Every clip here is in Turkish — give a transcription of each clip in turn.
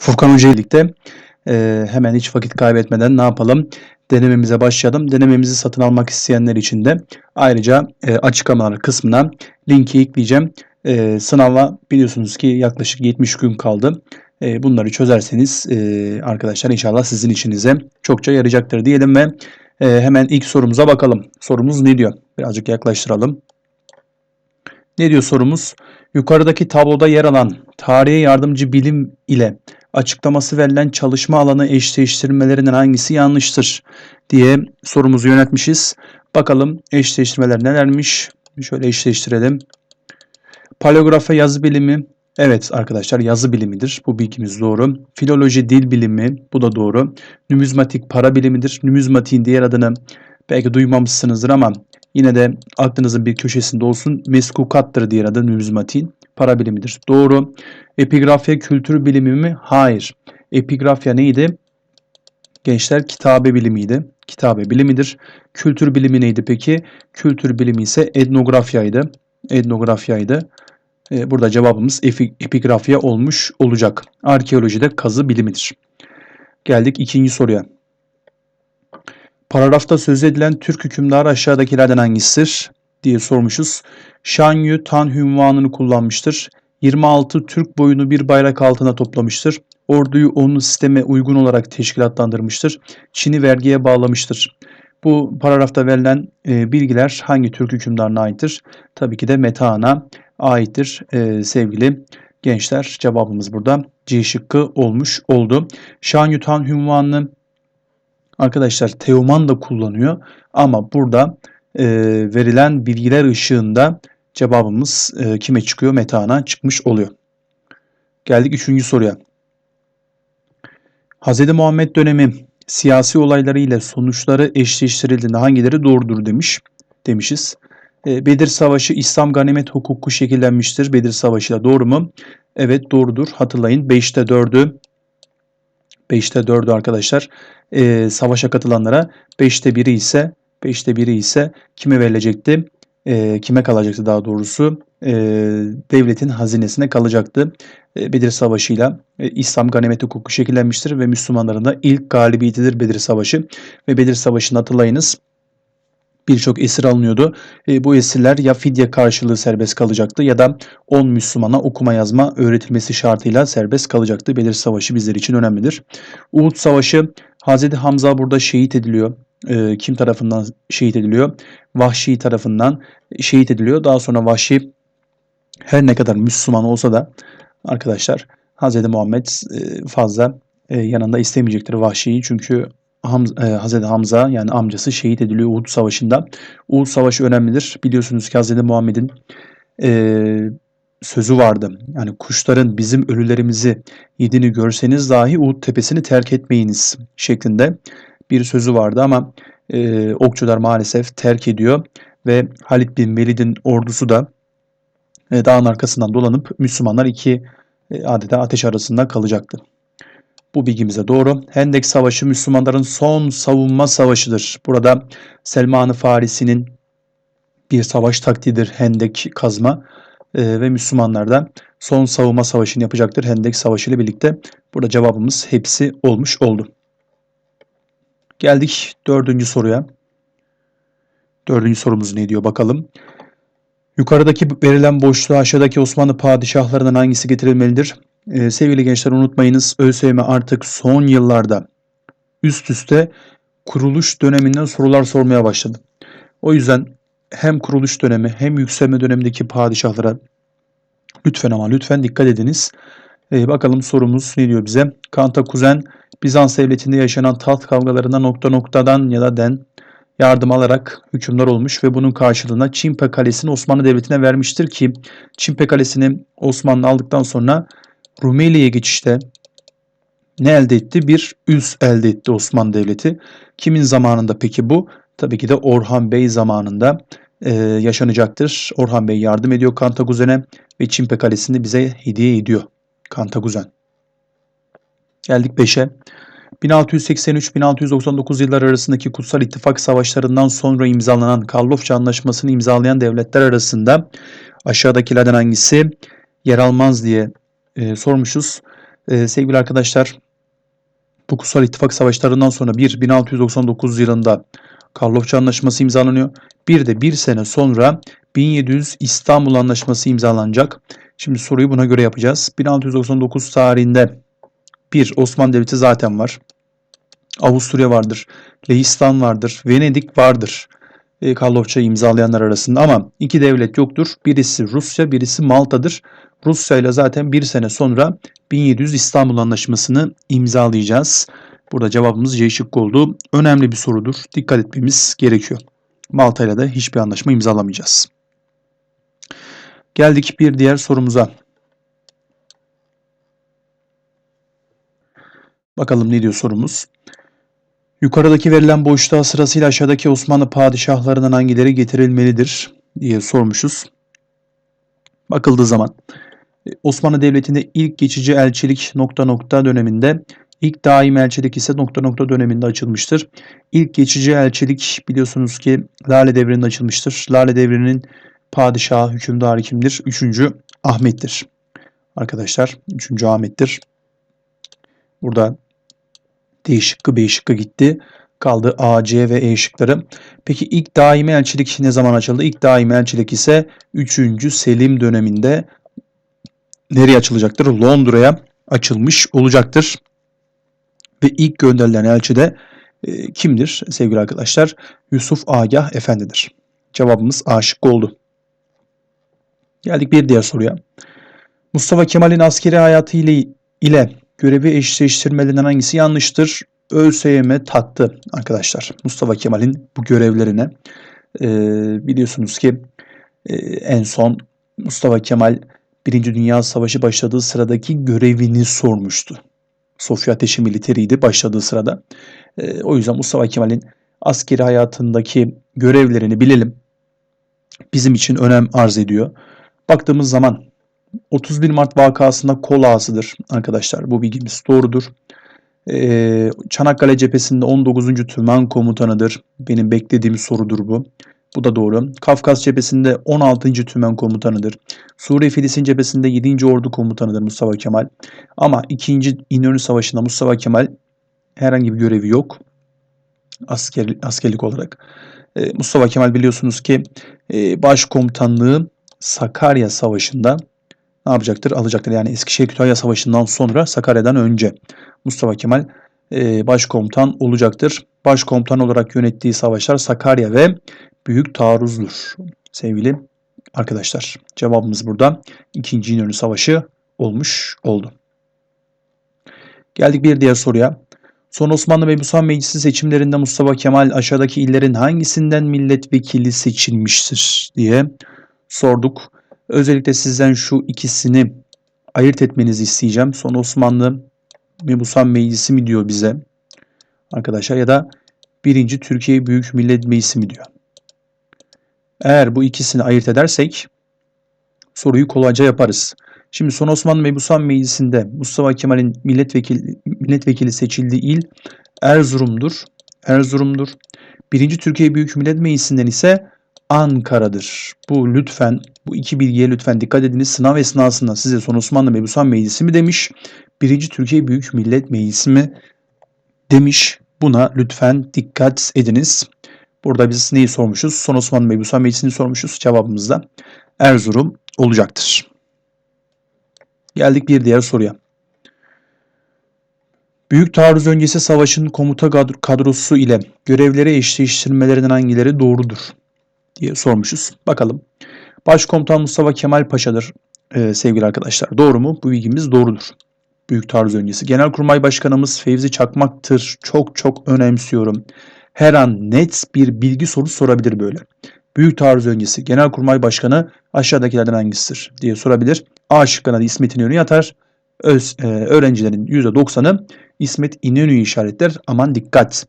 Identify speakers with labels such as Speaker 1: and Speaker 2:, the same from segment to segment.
Speaker 1: Furkan Hoca ile birlikte e, hemen hiç vakit kaybetmeden ne yapalım? Denememize başlayalım. Denememizi satın almak isteyenler için de ayrıca e, açıklamalar kısmına linki ekleyeceğim. E, sınava biliyorsunuz ki yaklaşık 70 gün kaldı. E, bunları çözerseniz e, arkadaşlar inşallah sizin işinize çokça yarayacaktır diyelim ve e, hemen ilk sorumuza bakalım. Sorumuz ne diyor? Birazcık yaklaştıralım. Ne diyor sorumuz? Yukarıdaki tabloda yer alan tarihe yardımcı bilim ile açıklaması verilen çalışma alanı eşleştirmelerinden hangisi yanlıştır diye sorumuzu yönetmişiz. Bakalım eşleştirmeler nelermiş? Şöyle eşleştirelim. Paleografi yazı bilimi. Evet arkadaşlar yazı bilimidir. Bu bilgimiz doğru. Filoloji dil bilimi. Bu da doğru. Numizmatik para bilimidir. Numizmatiğin diğer adını belki duymamışsınızdır ama yine de aklınızın bir köşesinde olsun. Meskukattır diğer adı numizmatiğin. Para bilimidir. Doğru. Epigrafya kültür bilimi mi? Hayır. Epigrafya neydi? Gençler kitabe bilimiydi. Kitabe bilimidir. Kültür bilimi neydi peki? Kültür bilimi ise etnografyaydı. Etnografyaydı. Ee, burada cevabımız epigrafya olmuş olacak. Arkeolojide kazı bilimidir. Geldik ikinci soruya. Paragrafta söz edilen Türk hükümdarı aşağıdakilerden hangisidir diye sormuşuz. Şanyu Tan hünvanını kullanmıştır. 26 Türk boyunu bir bayrak altına toplamıştır. Orduyu onun sisteme uygun olarak teşkilatlandırmıştır. Çin'i vergiye bağlamıştır. Bu paragrafta verilen e, bilgiler hangi Türk hükümdarına aittir? Tabii ki de Metehan'a aittir e, sevgili gençler. Cevabımız burada C şıkkı olmuş oldu. Şan Yutan hünvanını arkadaşlar Teoman da kullanıyor ama burada e, verilen bilgiler ışığında cevabımız e, kime çıkıyor? Metana çıkmış oluyor. Geldik üçüncü soruya. Hz. Muhammed dönemi siyasi olayları ile sonuçları eşleştirildiğinde hangileri doğrudur demiş demişiz. E, Bedir Savaşı İslam ganimet hukuku şekillenmiştir. Bedir Savaşı da doğru mu? Evet doğrudur. Hatırlayın 5'te 4'ü 5'te 4'ü arkadaşlar e, savaşa katılanlara 5'te 1'i ise 5'te 1'i ise kime verilecekti? E, kime kalacaktı daha doğrusu? E, devletin hazinesine kalacaktı. E, Bedir Savaşı'yla e, İslam ganimet hukuku şekillenmiştir ve Müslümanların da ilk galibiyetidir Bedir Savaşı. Ve Bedir Savaşı'nı hatırlayınız birçok esir alınıyordu. E, bu esirler ya fidye karşılığı serbest kalacaktı ya da 10 Müslümana okuma yazma öğretilmesi şartıyla serbest kalacaktı. Bedir Savaşı bizler için önemlidir. Uhud Savaşı Hazreti Hamza burada şehit ediliyor. E, kim tarafından şehit ediliyor? Vahşi tarafından şehit ediliyor. Daha sonra Vahşi her ne kadar Müslüman olsa da arkadaşlar Hazreti Muhammed e, fazla e, yanında istemeyecektir Vahşi'yi. Çünkü Hamza, e, Hazreti Hamza yani amcası şehit ediliyor Uhud Savaşı'nda. Uhud Savaşı önemlidir. Biliyorsunuz ki Hazreti Muhammed'in e, sözü vardı. Yani kuşların bizim ölülerimizi yediğini görseniz dahi Uhud tepesini terk etmeyiniz şeklinde bir sözü vardı ama e, okçular maalesef terk ediyor ve Halid bin Velid'in ordusu da e, dağın arkasından dolanıp Müslümanlar iki e, adeta ateş arasında kalacaktı. Bu bilgimize doğru. Hendek Savaşı Müslümanların son savunma savaşıdır. Burada Selman-ı Farisi'nin bir savaş taktiğidir Hendek kazma e, ve Müslümanlar da son savunma savaşını yapacaktır Hendek Savaşı ile birlikte. Burada cevabımız hepsi olmuş oldu. Geldik dördüncü soruya. Dördüncü sorumuz ne diyor bakalım. Yukarıdaki verilen boşluğa aşağıdaki Osmanlı padişahlarından hangisi getirilmelidir? Ee, sevgili gençler unutmayınız ÖSYM artık son yıllarda üst üste kuruluş döneminden sorular sormaya başladı. O yüzden hem kuruluş dönemi hem yükselme dönemindeki padişahlara lütfen ama lütfen dikkat ediniz. Ee, bakalım sorumuz ne diyor bize? Kanta Kuzen Bizans devletinde yaşanan taht kavgalarına nokta noktadan ya da den yardım alarak hükümdar olmuş ve bunun karşılığında Çimpe Kalesi'ni Osmanlı Devleti'ne vermiştir ki Çimpe Kalesi'ni Osmanlı aldıktan sonra Rumeli'ye geçişte ne elde etti? Bir üs elde etti Osmanlı Devleti. Kimin zamanında peki bu? Tabii ki de Orhan Bey zamanında e, yaşanacaktır. Orhan Bey yardım ediyor Kantakuzen'e ve Çimpe Kalesi'ni bize hediye ediyor Kantakuzen. Geldik 5'e. 1683-1699 yılları arasındaki Kutsal İttifak Savaşlarından sonra imzalanan Karlofça Anlaşması'nı imzalayan devletler arasında aşağıdakilerden hangisi yer almaz diye e, sormuşuz. Ee, sevgili arkadaşlar bu Kutsal İttifak Savaşlarından sonra bir 1699 yılında Karlofça Anlaşması imzalanıyor. Bir de bir sene sonra 1700 İstanbul Anlaşması imzalanacak. Şimdi soruyu buna göre yapacağız. 1699 tarihinde bir Osmanlı Devleti zaten var. Avusturya vardır. Lehistan vardır. Venedik vardır. E, Karlofça'yı imzalayanlar arasında ama iki devlet yoktur. Birisi Rusya, birisi Malta'dır. Rusya ile zaten bir sene sonra 1700 İstanbul Anlaşması'nı imzalayacağız. Burada cevabımız C şıkkı oldu. Önemli bir sorudur. Dikkat etmemiz gerekiyor. Malta ile de hiçbir anlaşma imzalamayacağız. Geldik bir diğer sorumuza. Bakalım ne diyor sorumuz. Yukarıdaki verilen boşluğa sırasıyla aşağıdaki Osmanlı padişahlarından hangileri getirilmelidir diye sormuşuz. Bakıldığı zaman e, Osmanlı Devleti'nde ilk geçici elçilik nokta nokta döneminde, ilk daim elçilik ise nokta nokta döneminde açılmıştır. İlk geçici elçilik biliyorsunuz ki Lale Devri'nde açılmıştır. Lale Devri'nin padişahı, hükümdarı kimdir? Üçüncü Ahmet'tir. Arkadaşlar üçüncü Ahmet'tir. Burada D şıkkı B şıkkı gitti. Kaldı A, C ve E şıkları. Peki ilk daimi elçilik ne zaman açıldı? İlk daimi elçilik ise 3. Selim döneminde nereye açılacaktır? Londra'ya açılmış olacaktır. Ve ilk gönderilen elçi de e, kimdir sevgili arkadaşlar? Yusuf Agah Efendidir. Cevabımız A şıkkı oldu. Geldik bir diğer soruya. Mustafa Kemal'in askeri hayatı ile, ile görevi eşleştirmelerinden hangisi yanlıştır? ÖSYM taktı arkadaşlar. Mustafa Kemal'in bu görevlerine. Ee, biliyorsunuz ki e, en son Mustafa Kemal Birinci Dünya Savaşı başladığı sıradaki görevini sormuştu. Sofya Ateşi Militeriydi başladığı sırada. Ee, o yüzden Mustafa Kemal'in askeri hayatındaki görevlerini bilelim. Bizim için önem arz ediyor. Baktığımız zaman 31 Mart vakasında kol ağasıdır arkadaşlar. Bu bilgimiz doğrudur. Ee, Çanakkale cephesinde 19. Tümen komutanıdır. Benim beklediğim sorudur bu. Bu da doğru. Kafkas cephesinde 16. Tümen komutanıdır. Suriye Filistin cephesinde 7. Ordu komutanıdır Mustafa Kemal. Ama 2. İnönü Savaşı'nda Mustafa Kemal herhangi bir görevi yok. Asker, askerlik olarak. Ee, Mustafa Kemal biliyorsunuz ki e, başkomutanlığı Sakarya Savaşı'nda ne yapacaktır? Alacaktır. Yani Eskişehir Kütahya Savaşı'ndan sonra Sakarya'dan önce Mustafa Kemal e, başkomutan olacaktır. Başkomutan olarak yönettiği savaşlar Sakarya ve Büyük Taarruz'dur. Sevgili arkadaşlar cevabımız burada. İkinci İnönü Savaşı olmuş oldu. Geldik bir diğer soruya. Son Osmanlı Mebusan Meclisi seçimlerinde Mustafa Kemal aşağıdaki illerin hangisinden milletvekili seçilmiştir diye sorduk. Özellikle sizden şu ikisini ayırt etmenizi isteyeceğim. Son Osmanlı Mebusan Meclisi mi diyor bize arkadaşlar ya da birinci Türkiye Büyük Millet Meclisi mi diyor. Eğer bu ikisini ayırt edersek soruyu kolayca yaparız. Şimdi son Osmanlı Mebusan Meclisi'nde Mustafa Kemal'in milletvekili, milletvekili seçildiği il Erzurum'dur. Erzurum'dur. Birinci Türkiye Büyük Millet Meclisi'nden ise Ankara'dır. Bu lütfen bu iki bilgiye lütfen dikkat ediniz. Sınav esnasında size son Osmanlı Mebusan Meclisi mi demiş? Birinci Türkiye Büyük Millet Meclisi mi demiş? Buna lütfen dikkat ediniz. Burada biz neyi sormuşuz? Son Osmanlı Mebusan Meclisi'ni sormuşuz. Cevabımız da Erzurum olacaktır. Geldik bir diğer soruya. Büyük taarruz öncesi savaşın komuta kadrosu ile görevleri eşleştirmelerinden hangileri doğrudur diye sormuşuz. Bakalım. Başkomutan Mustafa Kemal Paşa'dır ee, sevgili arkadaşlar. Doğru mu? Bu bilgimiz doğrudur. Büyük taarruz öncesi. Genelkurmay Başkanımız Fevzi Çakmak'tır. Çok çok önemsiyorum. Her an net bir bilgi sorusu sorabilir böyle. Büyük taarruz öncesi Genelkurmay Başkanı aşağıdakilerden hangisidir diye sorabilir. A şıkkına da İsmet İnönü yatar. Öz, e, öğrencilerin %90'ı İsmet İnönü'yü işaretler. Aman dikkat.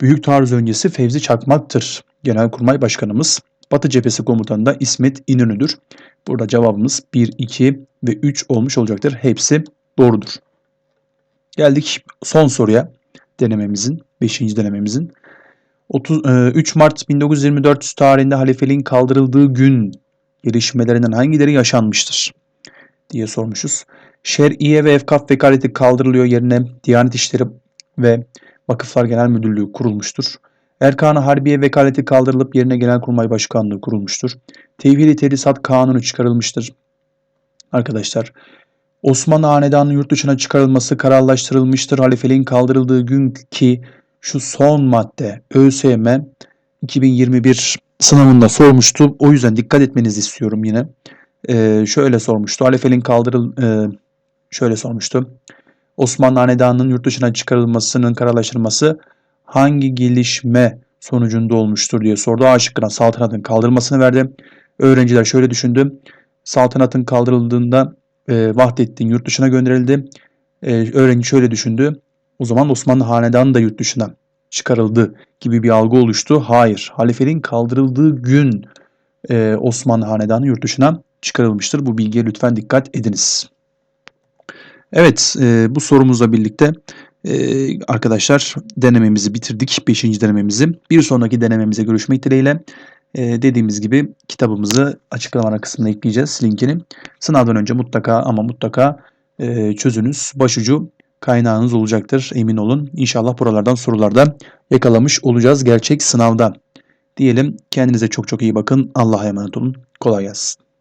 Speaker 1: Büyük taarruz öncesi Fevzi Çakmak'tır. Genelkurmay Başkanımız. Batı Cephesi Komutanı da İsmet İnönü'dür. Burada cevabımız 1, 2 ve 3 olmuş olacaktır. Hepsi doğrudur. Geldik son soruya denememizin, 5. denememizin. 30, 3 e, Mart 1924 tarihinde halifeliğin kaldırıldığı gün gelişmelerinden hangileri yaşanmıştır? diye sormuşuz. Şer'iye ve Efkaf vekaleti kaldırılıyor yerine Diyanet İşleri ve Vakıflar Genel Müdürlüğü kurulmuştur. Erkan-ı Harbiye vekaleti kaldırılıp yerine Genelkurmay Başkanlığı kurulmuştur. Tevhid-i Tedrisat Kanunu çıkarılmıştır. Arkadaşlar Osmanlı Hanedanı'nın yurt dışına çıkarılması kararlaştırılmıştır. Halifeliğin kaldırıldığı gün ki şu son madde ÖSYM 2021 sınavında sormuştu. O yüzden dikkat etmenizi istiyorum yine. Ee, şöyle sormuştu. Halifeliğin kaldırıl e, şöyle sormuştu. Osmanlı Hanedanı'nın yurt dışına çıkarılmasının kararlaştırılması hangi gelişme sonucunda olmuştur diye sordu. A şıkkına saltanatın kaldırılmasını verdi. Öğrenciler şöyle düşündü. Saltanatın kaldırıldığında e, Vahdettin yurt dışına gönderildi. E, öğrenci şöyle düşündü. O zaman Osmanlı Hanedanı da yurt dışına çıkarıldı gibi bir algı oluştu. Hayır. Halifeliğin kaldırıldığı gün e, Osmanlı Hanedanı yurt dışına çıkarılmıştır. Bu bilgiye lütfen dikkat ediniz. Evet, e, bu sorumuzla birlikte e, arkadaşlar denememizi bitirdik. Beşinci denememizi. Bir sonraki denememize görüşmek dileğiyle. E, dediğimiz gibi kitabımızı açıklama kısmına ekleyeceğiz linkini. Sınavdan önce mutlaka ama mutlaka e, çözünüz, başucu kaynağınız olacaktır. Emin olun. İnşallah buralardan sorularda yakalamış olacağız gerçek sınavda. Diyelim kendinize çok çok iyi bakın. Allah'a emanet olun. Kolay gelsin.